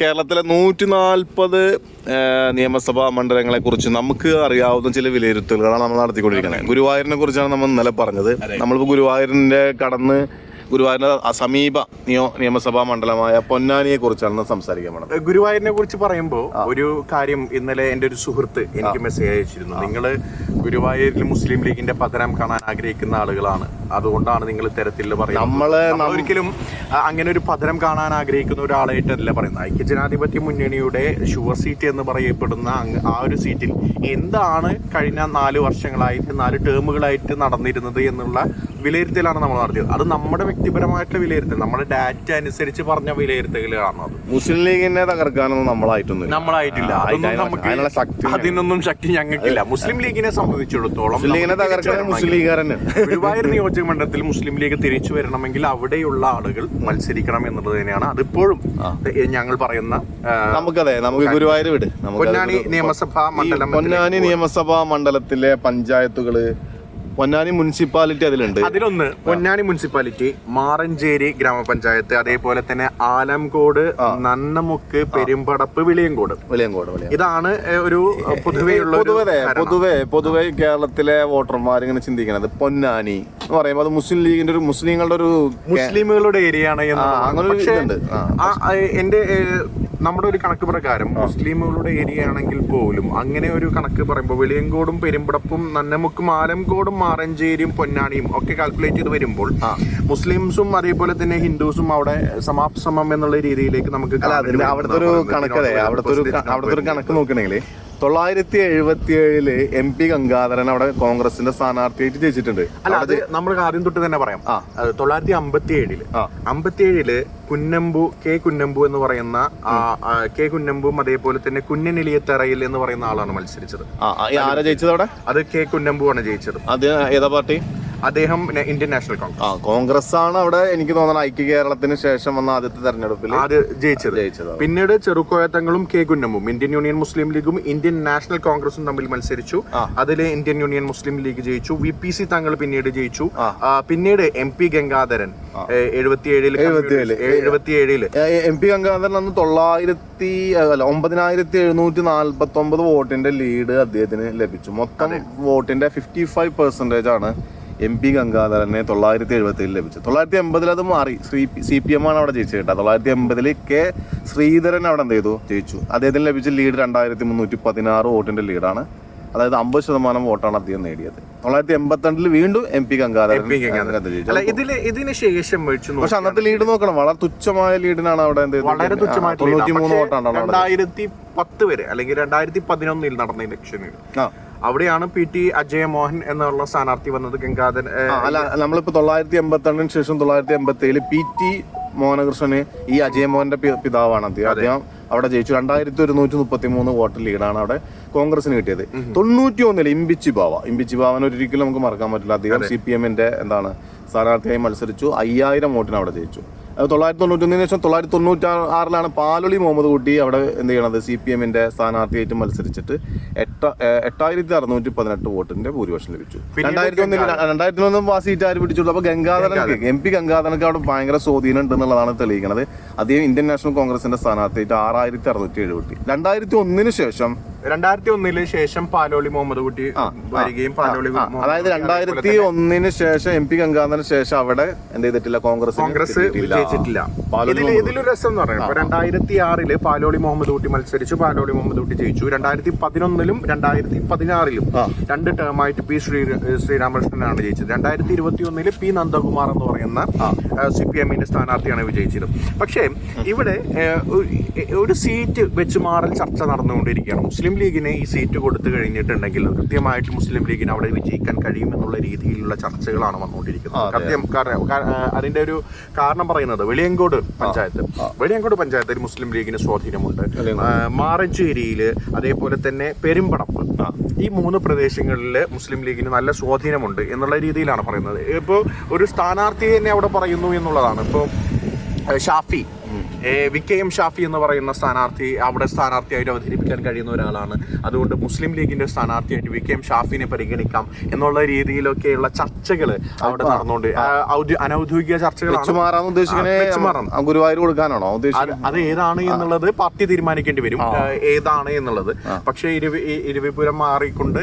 കേരളത്തിലെ നൂറ്റി നാൽപ്പത് നിയമസഭാ മണ്ഡലങ്ങളെ കുറിച്ച് നമുക്ക് അറിയാവുന്ന ചില വിലയിരുത്തലുകളാണ് നമ്മൾ നടത്തിക്കൊണ്ടിരിക്കുന്നത്. ഗുരുവായൂരിനെ കുറിച്ചാണ് നമ്മൾ ഇന്നലെ പറഞ്ഞത്. നമ്മളിപ്പോൾ ഗുരുവായൂരിന്റെ കടന്ന് ഗുരുവായൂരിന്റെ അസമീപ സമീപ നിയോ നിയമസഭാ മണ്ഡലമായ പൊന്നാനിയെ കുറിച്ചാണ് സംസാരിക്കാൻ പോണത്. ഗുരുവായൂരിനെ കുറിച്ച് പറയുമ്പോൾ ഒരു കാര്യം ഇന്നലെ എന്റെ ഒരു സുഹൃത്ത് എനിക്ക് മെസ്സേജ് അയച്ചിരുന്നു. നിങ്ങൾ ഗുരുവായൂരിൽ മുസ്ലിം ലീഗിന്റെ പതനം കാണാൻ ആഗ്രഹിക്കുന്ന ആളുകളാണ്. അതുകൊണ്ടാണ് നിങ്ങൾ തെരത്തിൽ പറയുന്നത്. നമ്മൾ ഒരിക്കലും അങ്ങനെ ഒരു പതനം കാണാൻ ആഗ്രഹിക്കുന്ന ഒരാളായിട്ടല്ല പറയുന്നത്. ഐക്യജനാധിപത്യ മുന്നണിയുടെ ഷുവർ സീറ്റ് എന്ന് പറയപ്പെടുന്ന ആ ഒരു സീറ്റിൽ എന്താണ് കഴിഞ്ഞ നാല് വർഷങ്ങളായിട്ട് നാല് ടേമുകളായിട്ട് നടന്നിരുന്നത് എന്നുള്ള വിലയിരുത്തലാണ് നമ്മൾ നടത്തിയത്. അത് നമ്മുടെ വ്യക്തിപരമായിട്ടുള്ള വിലയിരുത്തൽ. നമ്മുടെ ഡാറ്റ അനുസരിച്ച് പറഞ്ഞ വിലയിരുത്തലുകളാണ് അത്. മുസ്ലിം ലീഗിനെ തകർക്കാനൊന്നും നമ്മളായിട്ടൊന്നും നമ്മളായിട്ടില്ല. അതിനുള്ള- ശക്തി അതിനൊന്നും ശക്തി ഞങ്ങൾക്കില്ല. മുസ്ലിം ലീഗിനെ സംബന്ധിച്ചിടത്തോളം മുസ്ലിം ലീഗിനെ തകർക്കാൻ മുസ്ലിം ലീഗുകാരന് ഗുരുവായൂർ നിയോജക മണ്ഡലത്തിൽ മുസ്ലിം ലീഗ് തിരിച്ചു വരണമെങ്കിൽ അവിടെയുള്ള ആളുകൾ മത്സരിക്കണം എന്നുള്ളത് തന്നെയാണ്. അതിപ്പോഴും ഞങ്ങൾ പറയുന്ന നമുക്കതെ നമുക്ക് ഗുരുവായൂർ വിട്. പൊന്നാനി നിയമസഭാ മണ്ഡലം പൊന്നാനി നിയമസഭാ മണ്ഡലത്തിലെ പഞ്ചായത്തുകൾ പൊന്നാനി മുനിസിപ്പാലിറ്റി അതിലുണ്ട്. അതിലൊന്ന്. പൊന്നാനി മുനിസിപ്പാലിറ്റി മാറഞ്ചേരി ഗ്രാമപഞ്ചായത്ത് അതേപോലെ തന്നെ ആലംകോട് നന്നമുക്ക് പെരുമ്പടപ്പ് വിളിയങ്കോട്. വിളിയങ്കോട് ഇതാണ് ഒരു പൊതുവെയുള്ള പൊതുവേ പൊതുവെ പൊതുവെ കേരളത്തിലെ വോട്ടർമാർ ഇങ്ങനെ ചിന്തിക്കുന്നത് പൊന്നാനി എന്ന് പറയുമ്പോൾ അത് മുസ്ലിം ലീഗിന്റെ ഒരു മുസ്ലിങ്ങളുടെ ഒരു മുസ്ലിമുകളുടെ ഏരിയ ആണ് അങ്ങനെ ഒരു എന്റെ നമ്മുടെ ഒരു കണക്ക് പ്രകാരം മുസ്ലിമുകളുടെ ഏരിയ ആണെങ്കിൽ പോലും അങ്ങനെ ഒരു കണക്ക് പറയുമ്പോൾ വെളിയങ്കോടും പെരുമ്പടപ്പും നന്നമുക്കും ആലംകോടും മാറഞ്ചേരിയും പൊന്നാണിയും ഒക്കെ കാൽക്കുലേറ്റ് ചെയ്ത് വരുമ്പോൾ മുസ്ലിംസും അതേപോലെ തന്നെ ഹിന്ദുസും അവിടെ സമാപ്സമം എന്നുള്ള രീതിയിലേക്ക് നമുക്ക് അവിടുത്തെ ഒരു കണക്ക് അവിടുത്തെ ഒരു അവിടുത്തെ ഒരു കണക്ക് നോക്കണെങ്കിൽ തൊള്ളായിരത്തി എഴുപത്തി ഏഴിൽ എം പി ഗംഗാധരൻ അവിടെ കോൺഗ്രസിന്റെ സ്ഥാനാർത്ഥിയായിട്ട് ജയിച്ചിട്ടുണ്ട്. അല്ല അത് നമ്മൾ ആദ്യം തൊട്ട് തന്നെ പറയാം. തൊള്ളായിരത്തി അമ്പത്തി ഏഴിൽ അമ്പത്തി ഏഴിൽ കുന്നമ്പു കെ കുന്നമ്പു എന്ന് പറയുന്ന കെ കുന്നമ്പും അതേപോലെ തന്നെ കുഞ്ഞനെലിയത്തറയിൽ എന്ന് പറയുന്ന ആളാണ് മത്സരിച്ചത്. അത് കെ കുന്നമ്പു ആണ് ജയിച്ചത്. അത് ഏതാ പാർട്ടി? അദ്ദേഹം ഇന്ത്യൻ നാഷണൽ കോൺഗ്രസ്. ആ കോൺഗ്രസ് ആണ് അവിടെ എനിക്ക് തോന്നുന്നത് ഐക്യ കേരളത്തിന് ശേഷം വന്ന ആദ്യത്തെ തെരഞ്ഞെടുപ്പിൽ അത് ജയിച്ചത്. ജയിച്ചത്. പിന്നീട് ചെറുക്കോയത്തങ്ങളും കെ കുന്നമ്മും ഇന്ത്യൻ യൂണിയൻ മുസ്ലിം ലീഗും ഇന്ത്യൻ നാഷണൽ കോൺഗ്രസും തമ്മിൽ മത്സരിച്ചു. അതിൽ ഇന്ത്യൻ യൂണിയൻ മുസ്ലിം ലീഗ് ജയിച്ചു. വി പി സി തങ്ങൾ പിന്നീട് ജയിച്ചു. പിന്നീട് M P Gangadharan M P Gangadharan അന്ന് തൊള്ളായിരത്തി അല്ല ഒമ്പതിനായിരത്തി എഴുന്നൂറ്റി നാല്പത്തി ഒമ്പത് വോട്ടിന്റെ ലീഡ് അദ്ദേഹത്തിന് ലഭിച്ചു. മൊത്തം വോട്ടിന്റെ ഫിഫ്റ്റി ഫൈവ് പെർസെന്റേജ് ആണ് എം പി ഗംഗാധരനെ തൊള്ളായിരത്തി എഴുപത്തി ഏഴിൽ ലഭിച്ചു. തൊള്ളായിരത്തി എൺപതിൽ അത് മാറി. ശ്രീ സി പി എം ആണ് അവിടെ ജയിച്ചത് കേട്ടോ. തൊള്ളായിരത്തി എൺപതിൽ കെ ശ്രീധരൻ അവിടെ എന്ത് ചെയ്തു? ജയിച്ചു. അദ്ദേഹത്തിന് ലഭിച്ച ലീഡ് രണ്ടായിരത്തി മുന്നൂറ്റി പതിനാറ് വോട്ടിന്റെ ലീഡാണ്. അതായത് അമ്പത് ശതമാനം വോട്ടാണ് അദ്ദേഹം നേടിയത്. തൊള്ളായിരത്തി എൺപത്തി രണ്ടിൽ വീണ്ടും എം പി ഗംഗാധരൻ ഇതിന് ശേഷം പക്ഷെ അന്നത്തെ ലീഡ് നോക്കണം. വളരെ തുച്ഛമായ ലീഡിനാണ് അവിടെ എന്ത്? വളരെ തുച്ഛമായിട്ടുള്ള തൊണ്ണൂറ്റി മൂന്ന് വോട്ടാണ് രണ്ടായിരത്തി പത്ത് വരെ അല്ലെങ്കിൽ രണ്ടായിരത്തി പതിനൊന്നിൽ നടന്ന ഇലക്ഷനിൽ. അവിടെയാണ് പി ടി അജയ മോഹൻ എന്നുള്ള സ്ഥാനാർത്ഥി വന്നത് ഗംഗാധരൻ അല്ല നമ്മളിപ്പോ തൊള്ളായിരത്തി എൺപത്തി രണ്ടിന് ശേഷം തൊള്ളായിരത്തി എൺപത്തി ഏഴിൽ പി ടി മോഹനകൃഷ്ണന് ഈ അജയ മോഹന്റെ പിതാവാണ് അദ്ദേഹം അദ്ദേഹം അവിടെ ജയിച്ചു. രണ്ടായിരത്തി ഒരുന്നൂറ്റി മുപ്പത്തി മൂന്ന് വോട്ട് ലീഡാണ് അവിടെ കോൺഗ്രസിന് കിട്ടിയത്. തൊണ്ണൂറ്റി ഒന്നിൽ ഇമ്പിച്ചി ബാവ. ഇമ്പിച്ചി ബാവൻ ഒരിക്കലും നമുക്ക് മറക്കാൻ പറ്റില്ല. അദ്ദേഹം സി പി എമ്മിന്റെ എന്താണ് സ്ഥാനാർത്ഥിയായി മത്സരിച്ചു. അയ്യായിരം വോട്ടിന് അവിടെ ജയിച്ചു. തൊള്ളായിരത്തി തൊണ്ണൂറ്റി ഒന്നിന് ശേഷം തൊള്ളായിരത്തി തൊണ്ണൂറ്റി ആറിലാണ് പാലൊളി മുഹമ്മദ് കുട്ടി അവിടെ എന്ത് ചെയ്യണത് സി പി എമ്മിന്റെ സ്ഥാനാർത്ഥിയായിട്ട് മത്സരിച്ചിട്ട് എട്ട എട്ടായിരത്തി അറുന്നൂറ്റി പതിനെട്ട് വോട്ടിന്റെ ഭൂരിപക്ഷം ലഭിച്ചു. രണ്ടായിരത്തി ഒന്നിൽ രണ്ടായിരത്തി ഒന്നും ആ സീറ്റ് ആര് പിടിച്ചുള്ളൂ അപ്പൊ ഗംഗാധരൻ എം പി ഗംഗാധരനക്ക് അവിടെ ഭയങ്കര സ്വാധീനം ഉണ്ട് എന്നുള്ളതാണ് തെളിയിക്കുന്നത് അദ്ദേഹം ഇന്ത്യൻ നാഷണൽ കോൺഗ്രസിന്റെ സ്ഥാനാർത്ഥിയായിട്ട് ആറായിരത്തി അറുന്നൂറ്റി എഴുപത്തി രണ്ടായിരത്തി ഒന്നിന് ശേഷം രണ്ടായിരത്തി ഒന്നിൽ ശേഷം പാലോളി മുഹമ്മദ് കുട്ടി വരികയും പാലോളി അതായത് രണ്ടായിരത്തി ഒന്നിന് ശേഷം എം പി ഗംഗാധരന് ശേഷം അവിടെ എന്ത് ചെയ്തിട്ടില്ല? കോൺഗ്രസ് കോൺഗ്രസ് വിജയിച്ചിട്ടില്ല. ഇതിലൊരു രസം എന്ന് പറയുന്നത് രണ്ടായിരത്തി ആറിൽ പാലോളി മുഹമ്മദ് കുട്ടി മത്സരിച്ചു. പാലോളി മുഹമ്മദ് കുട്ടി ജയിച്ചു. രണ്ടായിരത്തി പതിനൊന്നിലും രണ്ടായിരത്തി പതിനാറിലും രണ്ട് ടേമായിട്ട് പി ശ്രീ ശ്രീരാമകൃഷ്ണനാണ് ജയിച്ചത്. രണ്ടായിരത്തി ഇരുപത്തി ഒന്നിൽ പി നന്ദകുമാർ എന്ന് പറയുന്ന സി പി എമ്മിന്റെ സ്ഥാനാർത്ഥിയാണ് വിജയിച്ചത്. പക്ഷേ ഇവിടെ ഒരു- ഒരു സീറ്റ് വെച്ച് മാറൽ ചർച്ച നടന്നുകൊണ്ടിരിക്കുകയാണ്. മുസ്ലിം ലീഗിന് ഈ സീറ്റ് കൊടുത്തു കഴിഞ്ഞിട്ടുണ്ടെങ്കിൽ കൃത്യമായിട്ട് മുസ്ലിം ലീഗിന് അവിടെ വിജയിക്കാൻ കഴിയുമെന്നുള്ള രീതിയിലുള്ള ചർച്ചകളാണ് വന്നുകൊണ്ടിരിക്കുന്നത്. കൃത്യം അതിന്റെ ഒരു കാരണം പറയുന്നത് വെളിയങ്കോട് പഞ്ചായത്ത്. വെളിയങ്കോട് പഞ്ചായത്തിൽ മുസ്ലിം ലീഗിന് സ്വാധീനമുണ്ട്. മാറഞ്ചേരിയിൽ അതേപോലെ തന്നെ പെരുമ്പടപ്പ്. ഈ മൂന്ന് പ്രദേശങ്ങളിൽ മുസ്ലിം ലീഗിന് നല്ല സ്വാധീനമുണ്ട് എന്നുള്ള രീതിയിലാണ് പറയുന്നത്. ഇപ്പോൾ ഒരു സ്ഥാനാർത്ഥി തന്നെ അവിടെ പറയുന്നു എന്നുള്ളതാണ്. ഇപ്പോൾ Shafi V K M Shafi എന്ന് പറയുന്ന സ്ഥാനാർത്ഥി അവിടെ സ്ഥാനാർത്ഥിയായിട്ട് അവതരിപ്പിക്കാൻ കഴിയുന്ന ഒരാളാണ്. അതുകൊണ്ട് മുസ്ലിം ലീഗിന്റെ സ്ഥാനാർത്ഥിയായിട്ട് വി കെ എം ഷാഫിനെ പരിഗണിക്കാം എന്നുള്ള രീതിയിലൊക്കെയുള്ള ചർച്ചകൾ അവിടെ നടന്നുകൊണ്ട് അനൗദ്യോഗിക ചർച്ചകളാണ്. ഗുരുവായൂർ കൊടുക്കാനാണോ? അത് ഏതാണ് എന്നുള്ളത് പാർട്ടി തീരുമാനിക്കേണ്ടി വരും. ഏതാണ് എന്നുള്ളത്. പക്ഷേ ഇരുവി ഇരുവിപുരം മാറിക്കൊണ്ട്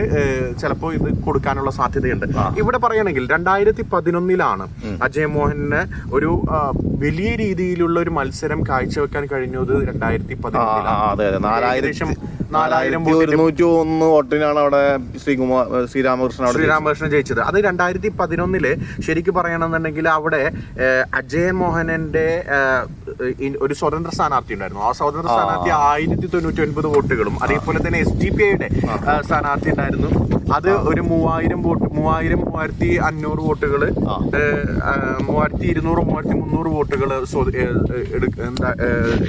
ചിലപ്പോൾ ഇത് കൊടുക്കാനുള്ള സാധ്യതയുണ്ട്. ഇവിടെ പറയുകയാണെങ്കിൽ രണ്ടായിരത്തി പതിനൊന്നിലാണ് അജയ് മോഹന് ഒരു വലിയ രീതിയിലുള്ള ഒരു മത്സരം കാഴ്ചവെക്കാൻ കഴിഞ്ഞത് രണ്ടായിരത്തി അതെ അതെ. നാലായിരത്തി ഏകദേശം നാലായിരം നാലായിരത്തി ഒരുന്നൂറ്റി ഒന്ന് വോട്ടിനാണ് അവിടെ ശ്രീകുമാർ ശ്രീരാമകൃഷ്ണൻ ശ്രീരാമകൃഷ്ണൻ ജയിച്ചത്. അത് രണ്ടായിരത്തി പതിനൊന്നിൽ ശരിക്കും പറയണമെന്നുണ്ടെങ്കിൽ അവിടെ അജയ അജയൻ മോഹനന്റെ ഒരു സ്വതന്ത്ര സ്ഥാനാർത്ഥി ഉണ്ടായിരുന്നു. ആ സ്വതന്ത്ര സ്ഥാനാർത്ഥി ആയിരത്തി തൊണ്ണൂറ്റി ഒൻപത് വോട്ടുകളും അതേപോലെ തന്നെ എസ് ഡി പി ഐയുടെ സ്ഥാനാർത്ഥി ഉണ്ടായിരുന്നു. അത് ഒരു മൂവായിരം വോട്ട് മൂവായിരം മൂവായിരത്തി അഞ്ഞൂറ് വോട്ടുകൾ മൂവായിരത്തി ഇരുന്നൂറ് മൂവായിരത്തി മുന്നൂറ് വോട്ടുകൾ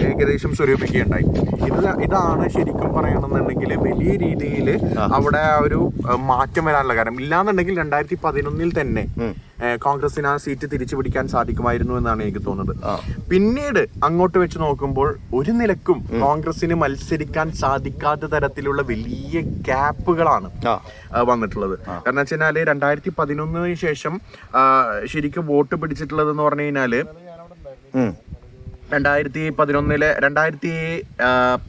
ഏകദേശം സ്വരൂപിക്കുകയുണ്ടായി. ഇത് ഇതാണ് ശരിക്കും പറയണമെന്നുണ്ടെങ്കിൽ വലിയ രീതിയിൽ അവിടെ ഒരു മാറ്റം വരാനുള്ള കാരണം. ഇല്ലാന്നുണ്ടെങ്കിൽ രണ്ടായിരത്തി പതിനൊന്നിൽ തന്നെ കോൺഗ്രസിന് ആ സീറ്റ് തിരിച്ചു പിടിക്കാൻ സാധിക്കുമായിരുന്നു എന്നാണ് എനിക്ക് തോന്നുന്നത്. പിന്നീട് അങ്ങോട്ട് വെച്ച് നോക്കുമ്പോൾ ഒരു നിലക്കും കോൺഗ്രസിന് മത്സരിക്കാൻ സാധിക്കാത്ത തരത്തിലുള്ള വലിയ ഗ്യാപ്പുകളാണ് വന്നിട്ടുള്ളത്. കാരണം വെച്ച് കഴിഞ്ഞാൽ രണ്ടായിരത്തി പതിനൊന്നിന് ശേഷം ശരിക്കും വോട്ട് പിടിച്ചിട്ടുള്ളത് എന്ന് പറഞ്ഞു കഴിഞ്ഞാൽ ഉം. രണ്ടായിരത്തി പതിനൊന്നിലെ രണ്ടായിരത്തി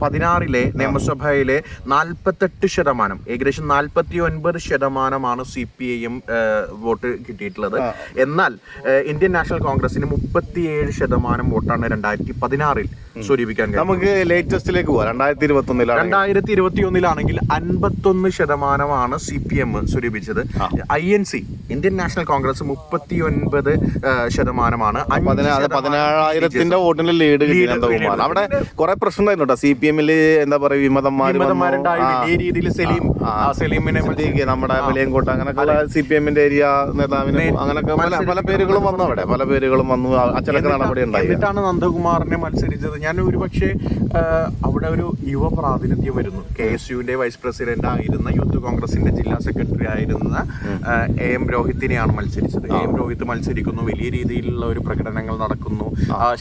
പതിനാറിലെ നിയമസഭയിലെ നാൽപ്പത്തെട്ട് ശതമാനം ഏകദേശം നാൽപ്പത്തി ഒൻപത് ശതമാനമാണ് സി പി ഐയും വോട്ട് കിട്ടിയിട്ടുള്ളത്. എന്നാൽ ഇന്ത്യൻ നാഷണൽ കോൺഗ്രസിന് മുപ്പത്തിയേഴ് ശതമാനം വോട്ടാണ് രണ്ടായിരത്തി പതിനാറിൽ സ്വരൂപിക്കാൻ നമുക്ക് ലേറ്റസ്റ്റിലേക്ക് പോവാം. രണ്ടായിരത്തി ഇരുപത്തി ഒന്നിൽ രണ്ടായിരത്തി ഇരുപത്തി ഒന്നിലാണെങ്കിൽ അൻപത്തൊന്ന് ശതമാനമാണ് C P M സ്വരൂപിച്ചത് I N C Indian National Congress മുപ്പത്തി ഒൻപത് ശതമാനമാണ്. പതിനാറായിരത്തിന്റെ പതിനാ- പതിനേഴായിരത്തിന്റെ ലീഡ് കിട്ടി നന്ദകുമാർ അവിടെ കുറെ പ്രശ്നം ഉണ്ടായിരുന്നു കേട്ടോ സി പി എമ്മിൽ എന്താ പറയാ വിമതന്മാരും വിമതന്മാരുണ്ടായി സലീം. സലീമിനെ നമ്മുടെ വെളിയങ്കോട്ട് അങ്ങനെ സി പി എമ്മിന്റെ ഏരിയ നേതാവിനെ അങ്ങനെയൊക്കെ പല പല പേരുകളും വന്നു അവിടെ. പല പേരുകളും വന്നു. അച്ചടക്ക നടപടി ഉണ്ടായി എന്നിട്ടാണ് നന്ദകുമാറിനെ മത്സരിച്ചത്. ഞാൻ ഒരു പക്ഷേ അവിടെ ഒരു യുവ പ്രാതിനിധ്യം വരുന്നു. കെ എസ് യുവിന്റെ വൈസ് പ്രസിഡന്റ് ആയിരുന്ന യൂത്ത് കോൺഗ്രസിന്റെ ജില്ലാ സെക്രട്ടറി ആയിരുന്ന എ എം രോഹിത്തിനെയാണ് മത്സരിച്ചത്. എ എം രോഹിത് മത്സരിക്കുന്നു. വലിയ രീതിയിലുള്ള ഒരു പ്രകടനങ്ങൾ നടക്കുന്നു.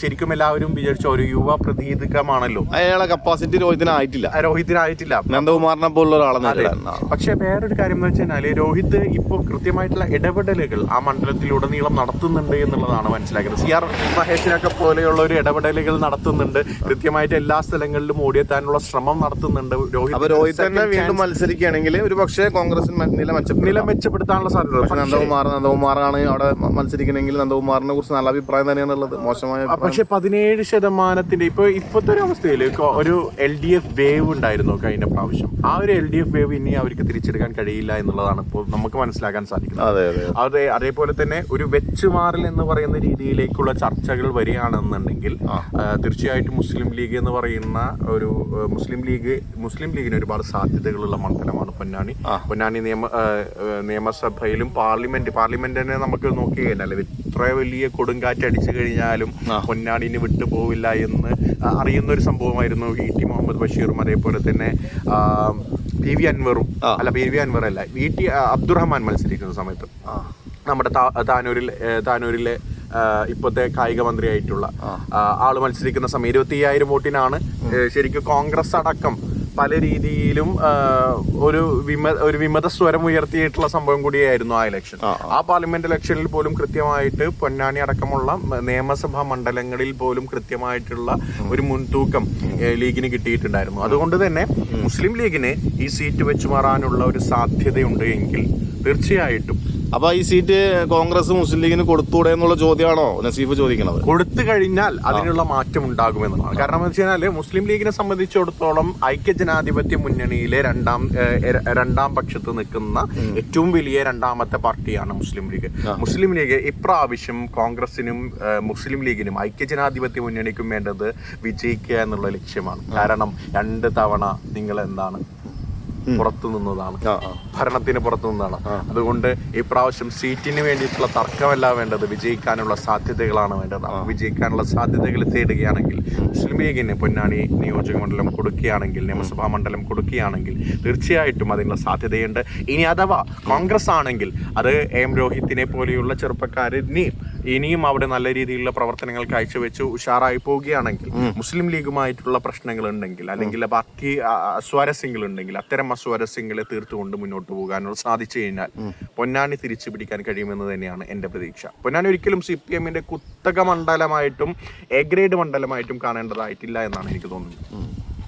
ശരിക്കും എല്ലാവരും വിചാരിച്ച ഒരു യുവ പ്രതീതകമാണല്ലോ. അയാളെ കപ്പാസിറ്റി രോഹിതിനായിട്ടില്ല. രോഹിതിനായിട്ടില്ല. നന്ദകുമാറിനെ പോലുള്ള ഒരാളെന്നല്ല പക്ഷെ വേറൊരു കാര്യം എന്ന് വെച്ചാൽ രോഹിത് ഇപ്പോൾ കൃത്യമായിട്ടുള്ള ഇടപെടലുകൾ ആ മണ്ഡലത്തിലുടനീളം നടത്തുന്നുണ്ട് എന്നുള്ളതാണ് മനസ്സിലാക്കുന്നത്. സി ആർ മഹേഷിനൊക്കെ പോലെയുള്ള ഒരു ഇടപെടലുകൾ നടത്തുന്നുണ്ട്. കൃത്യമായിട്ട് എല്ലാ സ്ഥലങ്ങളിലും ഓടിയെത്താനുള്ള ശ്രമം നടത്തുന്നുണ്ട് അപ്പൊ രോഹിത് തന്നെ വീണ്ടും മത്സരിക്കുകയാണെങ്കിൽ ഒരു പക്ഷേ കോൺഗ്രസിന് നില നില മെച്ചപ്പെടുത്താനുള്ള സാധ്യത നന്ദകുമാർ നന്ദകുമാറാണ് അവിടെ മത്സരിക്കണമെങ്കിൽ നന്ദകുമാറിനെ കുറിച്ച് നല്ല അഭിപ്രായം തന്നെയാണുള്ളത്. മോശമായ പക്ഷേ പക്ഷെ പതിനേഴ് ശതമാനത്തിന്റെ ഇപ്പൊ ഇപ്പോഴത്തെ ഒരു അവസ്ഥയിൽ ഒരു എൽ ഡി എഫ് വേവ് ഉണ്ടായിരുന്നു കഴിഞ്ഞ പ്രാവശ്യം. ആ ഒരു എൽ ഡി എഫ് വേവ് ഇനി അവർക്ക് തിരിച്ചെടുക്കാൻ കഴിയില്ല എന്നുള്ളതാണ് ഇപ്പോൾ നമുക്ക് മനസ്സിലാക്കാൻ സാധിക്കുന്നത്. അതെ അതെ അതെ. അതേപോലെ തന്നെ ഒരു വെച്ചുമാറൽ എന്ന് പറയുന്ന രീതിയിലേക്കുള്ള ചർച്ചകൾ വരികയാണെന്നുണ്ടെങ്കിൽ തീർച്ചയായിട്ടും മുസ്ലിം ലീഗ് എന്ന് പറയുന്ന ഒരു മുസ്ലിം ലീഗ് മുസ്ലിം ലീഗിന് ഒരുപാട് സാധ്യതകളുള്ള മണ്ഡലമാണ് പൊന്നാനി. പൊന്നാനി നിയമ നിയമസഭയിലും പാർലമെന്റ് പാർലമെന്റിനെ നമുക്ക് നോക്കി കഴിഞ്ഞാൽ ഇത്ര വലിയ കൊടുങ്കാറ്റ് അടിച്ചു കഴിഞ്ഞാലും പൊന്നാടിന് വിട്ടു പോവില്ല എന്ന് അറിയുന്ന ഒരു സംഭവമായിരുന്നു ഇ ടി മുഹമ്മദ് ബഷീറും അതേപോലെ തന്നെ പി വി അൻവറും. അല്ല പി വി അൻവർ അല്ല വി ടി അബ്ദുറഹ്മാൻ മത്സരിക്കുന്ന സമയത്ത്. നമ്മുടെ താനൂരിൽ താനൂരിലെ ഇപ്പോഴത്തെ കായിക മന്ത്രിയായിട്ടുള്ള ആൾ മത്സരിക്കുന്ന സമയം ഇരുപത്തി അയ്യായിരം വോട്ടിനാണ് ശരിക്കും കോൺഗ്രസ് അടക്കം പല രീതിയിലും ഒരു വിമ ഒരു വിമത സ്വരം ഉയർത്തിയിട്ടുള്ള സംഭവം കൂടിയായിരുന്നു ആ ഇലക്ഷൻ ആ പാർലമെന്റ് ഇലക്ഷനിൽ പോലും കൃത്യമായിട്ട് പൊന്നാനി അടക്കമുള്ള നിയമസഭാ മണ്ഡലങ്ങളിൽ പോലും കൃത്യമായിട്ടുള്ള ഒരു മുൻതൂക്കം ലീഗിന് കിട്ടിയിട്ടുണ്ടായിരുന്നു. അതുകൊണ്ട് തന്നെ മുസ്ലിം ലീഗിന് ഈ സീറ്റ് വെച്ചു മാറാനുള്ള ഒരു സാധ്യതയുണ്ട് എങ്കിൽ തീർച്ചയായിട്ടും അപ്പൊ ഈ സീറ്റ് കോൺഗ്രസ് മുസ്ലിം ലീഗിന് കൊടുത്തൂടെ എന്നുള്ള ചോദ്യമാണോ നസീഫ് ചോദിക്കുന്നത്? കൊടുത്തു കഴിഞ്ഞാൽ അതിനുള്ള മാറ്റം ഉണ്ടാകുമെന്നുള്ളതാണ്. കാരണം എന്ന് വെച്ച് കഴിഞ്ഞാൽ മുസ്ലിം ലീഗിനെ സംബന്ധിച്ചിടത്തോളം ഐക്യജനാധിപത്യ മുന്നണിയിലെ രണ്ടാം രണ്ടാം പക്ഷത്ത് നിൽക്കുന്ന ഏറ്റവും വലിയ രണ്ടാമത്തെ പാർട്ടിയാണ് മുസ്ലിം ലീഗ്. മുസ്ലിം ലീഗ് ഇപ്രാവശ്യം കോൺഗ്രസിനും മുസ്ലിം ലീഗിനും ഐക്യജനാധിപത്യ മുന്നണിക്കും വേണ്ടത് വിജയിക്കുക എന്നുള്ള ലക്ഷ്യമാണ്. കാരണം രണ്ട് തവണ നിങ്ങൾ എന്താണ് പുറത്തു നിന്നതാണ്. ഭരണത്തിന് പുറത്തു നിന്നാണ് അതുകൊണ്ട് ഈ പ്രാവശ്യം സീറ്റിന് വേണ്ടിയിട്ടുള്ള തർക്കമല്ല വേണ്ടത്. വിജയിക്കാനുള്ള സാധ്യതകളാണ് വേണ്ടത്. വിജയിക്കാനുള്ള സാധ്യതകൾ തേടുകയാണെങ്കിൽ മുസ്ലിം ലീഗിന് പൊന്നാനി നിയോജക മണ്ഡലം കൊടുക്കുകയാണെങ്കിൽ നിയമസഭാ മണ്ഡലം കൊടുക്കുകയാണെങ്കിൽ തീർച്ചയായിട്ടും അതിനുള്ള സാധ്യതയുണ്ട്. ഇനി അഥവാ കോൺഗ്രസ് ആണെങ്കിൽ അത് എം രോഹിത്തിനെ പോലെയുള്ള ചെറുപ്പക്കാരിനെയും ഇനിയും അവിടെ നല്ല രീതിയിലുള്ള പ്രവർത്തനങ്ങൾ കാഴ്ചവെച്ച് ഉഷാറായി പോവുകയാണെങ്കിൽ മുസ്ലിം ലീഗുമായിട്ടുള്ള പ്രശ്നങ്ങൾ ഉണ്ടെങ്കിൽ അല്ലെങ്കിൽ ബാക്കി അസ്വാരസ്യങ്ങൾ ഉണ്ടെങ്കിൽ അത്തരം അസ്വാരസ്യങ്ങളെ തീർത്തുകൊണ്ട് മുന്നോട്ട് പോകാനോ സാധിച്ചു കഴിഞ്ഞാൽ പൊന്നാനി തിരിച്ചു പിടിക്കാൻ കഴിയുമെന്ന് തന്നെയാണ് എന്റെ പ്രതീക്ഷ. പൊന്നാനി ഒരിക്കലും സി പി എമ്മിന്റെ കുത്തക മണ്ഡലമായിട്ടും എ ഗ്രേഡ് മണ്ഡലമായിട്ടും കാണേണ്ടതായിട്ടില്ല എന്നാണ് എനിക്ക് തോന്നുന്നത്.